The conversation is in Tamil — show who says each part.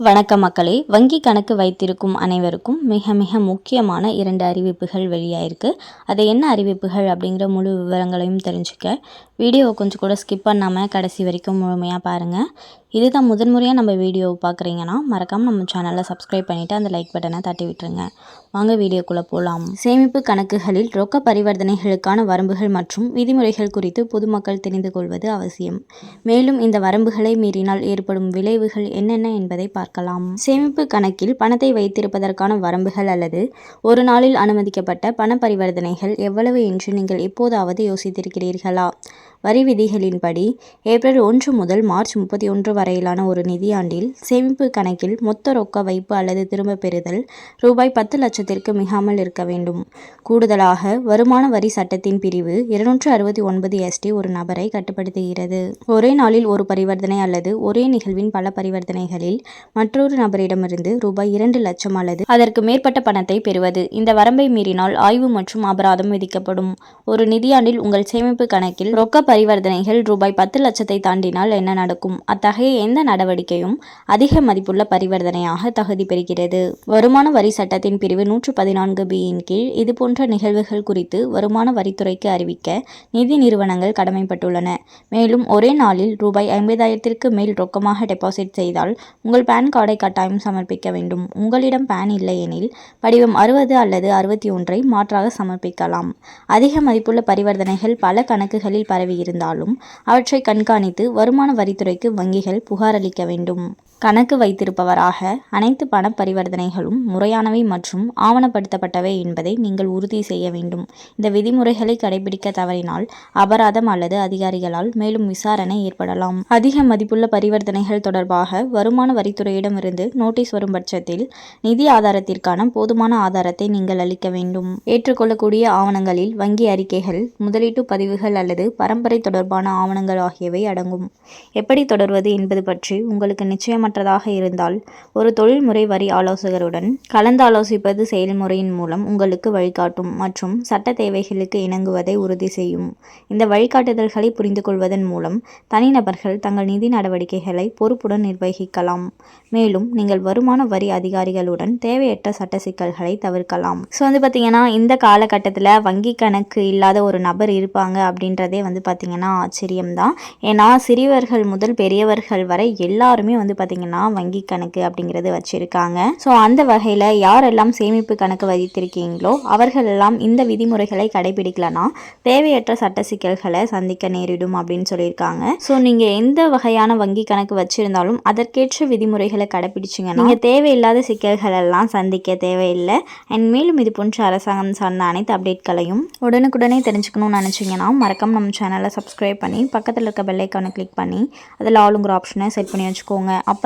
Speaker 1: வணக்கம் மக்களே. வங்கி கணக்கு வைத்திருக்கும் அனைவருக்கும் மிக மிக முக்கியமான இரண்டு அறிவிப்புகள் வெளியாயிருக்கு. அது என்ன அறிவிப்புகள் அப்படிங்கிற முழு விவரங்களையும் தெரிஞ்சுக்க. வீடியோவை கொஞ்சம் கூட ஸ்கிப் பண்ணாமல் கடைசி வரைக்கும் முழுமையாக பாருங்கள் இதுதான் முதன்முறையாக நம்ம வீடியோவை பார்க்குறீங்கன்னா மறக்காமல் நம்ம சேனலை சப்ஸ்கிரைப் பண்ணிவிட்டு அந்த லைக் பட்டனை தட்டி விட்டுருங்க. வாங்க வீடியோக்குள்ளே போகலாம் சேமிப்பு கணக்குகளில் ரொக்க பரிவர்த்தனைகளுக்கான வரம்புகள் மற்றும் விதிமுறைகள் குறித்து பொதுமக்கள் தெரிந்து கொள்வது அவசியம். மேலும் இந்த வரம்புகளை மீறினால் ஏற்படும் விளைவுகள் என்னென்ன என்பதை பார்க்கலாம். சேமிப்பு கணக்கில் பணத்தை வைத்திருப்பதற்கான வரம்புகள் அல்லது ஒரு நாளில் அனுமதிக்கப்பட்ட பண பரிவர்த்தனைகள் எவ்வளவு என்று நீங்கள் எப்போதாவது யோசித்திருக்கிறீர்களா? வரி விதிகளின்படி ஏப்ரல் ஒன்று முதல் மார்ச் முப்பத்தி ஒன்று வரையிலான ஒரு நிதியாண்டில் சேமிப்பு கணக்கில் மொத்த ரொக்க வைப்பு அல்லது திரும்ப பெறுதல் ரூபாய் பத்து லட்சத்திற்கு மிகாமல் இருக்க வேண்டும். கூடுதலாக வருமான வரி சட்டத்தின் பிரிவு இருநூற்று அறுபத்தி ஒன்பது எஸ்டி ஒரு நபரை கட்டுப்படுத்துகிறது. ஒரே நாளில் ஒரு பரிவர்த்தனை அல்லது ஒரே நிகழ்வின் பல பரிவர்த்தனைகளில் மற்றொரு நபரிடமிருந்து ரூபாய் இரண்டு லட்சம் அல்லது அதற்கு மேற்பட்ட பணத்தை பெறுவது. இந்த வரம்பை மீறினால் ஆய்வு மற்றும் அபராதம் விதிக்கப்படும். ஒரு நிதியாண்டில் உங்கள் சேமிப்பு கணக்கில் ரொக்க பரிவர்த்தனைகள் ரூபாய் பத்து லட்சத்தை தாண்டினால் என்ன நடக்கும்? அத்தகைய எந்த நடவடிக்கையும் அதிக மதிப்புள்ள பரிவர்த்தனையாக தகுதி பெறுகிறது. வருமான வரி சட்டத்தின் பிரிவு நூற்று பதினான்கு பியின் கீழ் இதுபோன்ற நிகழ்வுகள் குறித்து வருமான வரித்துறைக்கு அறிவிக்க நிதி நிறுவனங்கள் கடமைப்பட்டுள்ளன. மேலும் ஒரே நாளில் ரூபாய் ஐம்பதாயிரத்திற்கு மேல் ரொக்கமாக டெபாசிட் செய்தால் உங்கள் பேன் கார்டை கட்டாயம் சமர்ப்பிக்க வேண்டும். உங்களிடம் பேன் இல்லையெனில் படிவம் அறுபது அல்லது அறுபத்தி ஒன்றை மாற்றாக சமர்ப்பிக்கலாம். அதிக மதிப்புள்ள பரிவர்த்தனைகள் பல கணக்குகளில் பரவியிருந்தாலும் அவற்றை கண்காணித்து வருமான வரித்துறைக்கு வங்கிகள் புகாரளிக்க வேண்டும். கணக்கு வைத்திருப்பவராக அனைத்து பண பரிவர்த்தனைகளும் முறையானவை மற்றும் ஆவணப்படுத்தப்பட்டவை என்பதை நீங்கள் உறுதி செய்ய வேண்டும். இந்த விதிமுறைகளை கடைபிடிக்க தவறினால் அபராதம் அல்லது அதிகாரிகளால் மேலும் விசாரணை ஏற்படலாம். அதிக மதிப்புள்ள பரிவர்த்தனைகள் தொடர்பாக வருமான வரித்துறையிடமிருந்து நோட்டீஸ் வரும் பட்சத்தில் நிதி ஆதாரத்திற்கான போதுமான ஆதாரத்தை நீங்கள் அளிக்க வேண்டும். ஏற்றுக்கொள்ளக்கூடிய ஆவணங்களில் வங்கி அறிக்கைகள் முதலீட்டு பதிவுகள் அல்லது பரம்பரை தொடர்பான ஆவணங்கள் ஆகியவை அடங்கும். எப்படி தொடர்வது என்பது பற்றி உங்களுக்கு நிச்சயம் நிச்சயமற்றதாக இருந்தால் ஒரு தொழில்முறை வரி ஆலோசகருடன் கலந்தாலோசிப்பது செயல்முறையின் மூலம் உங்களுக்கு வழிகாட்டும் மற்றும் சட்ட தேவைகளுக்கு இணங்குவதை உறுதி செய்யும். இந்த வழிகாட்டுதல்களை புரிந்து கொள்வதன் மூலம் தனிநபர்கள் தங்கள் நிதி நடவடிக்கைகளை பொறுப்புடன் நிர்வகிக்கலாம். மேலும் நீங்கள் வருமான வரி அதிகாரிகளுடன் தேவையற்ற சட்ட சிக்கல்களை தவிர்க்கலாம். ஸோ வந்து பார்த்தீங்கன்னா இந்த காலகட்டத்தில் வங்கி கணக்கு இல்லாத ஒரு நபர் இருப்பாங்க அப்படின்றதே வந்து பார்த்திங்கன்னா ஆச்சரியம்தான். ஏன்னா சிறியவர்கள் முதல் பெரியவர்கள் வரை எல்லாருமே வந்து பார்த்திங்கன்னா பார்த்தீங்கன்னா வங்கி கணக்கு அப்படிங்கிறது வச்சுருக்காங்க. ஸோ அந்த வகையில் யாரெல்லாம் சேமிப்பு கணக்கு வைத்திருக்கீங்களோ அவர்கள் எல்லாம் இந்த விதிமுறைகளை கடைபிடிக்கலனா தேவையற்ற சட்ட சிக்கல்களை சந்திக்க நேரிடும் அப்படின்னு சொல்லியிருக்காங்க. ஸோ நீங்கள் எந்த வகையான வங்கி கணக்கு வச்சுருந்தாலும் அதற்கேற்ற விதிமுறைகளை கடைபிடிச்சிங்கன்னா நீங்கள் தேவையில்லாத சிக்கல்கள் எல்லாம் சந்திக்க தேவையில்லை. அண்ட் மேலும் இது போன்ற அரசாங்கம் சார்ந்த அனைத்து அப்டேட்களையும் உடனுக்குடனே தெரிஞ்சுக்கணும்னு நினச்சிங்கன்னா மறக்காம நம்ம சேனலை சப்ஸ்கிரைப் பண்ணி பக்கத்தில் இருக்க பெல்லைக்கானை கிளிக் பண்ணி அதில் ஆளுங்கிற ஆப்ஷனை செட் பண்ணி வச்சுக்கோங்க. அப்போ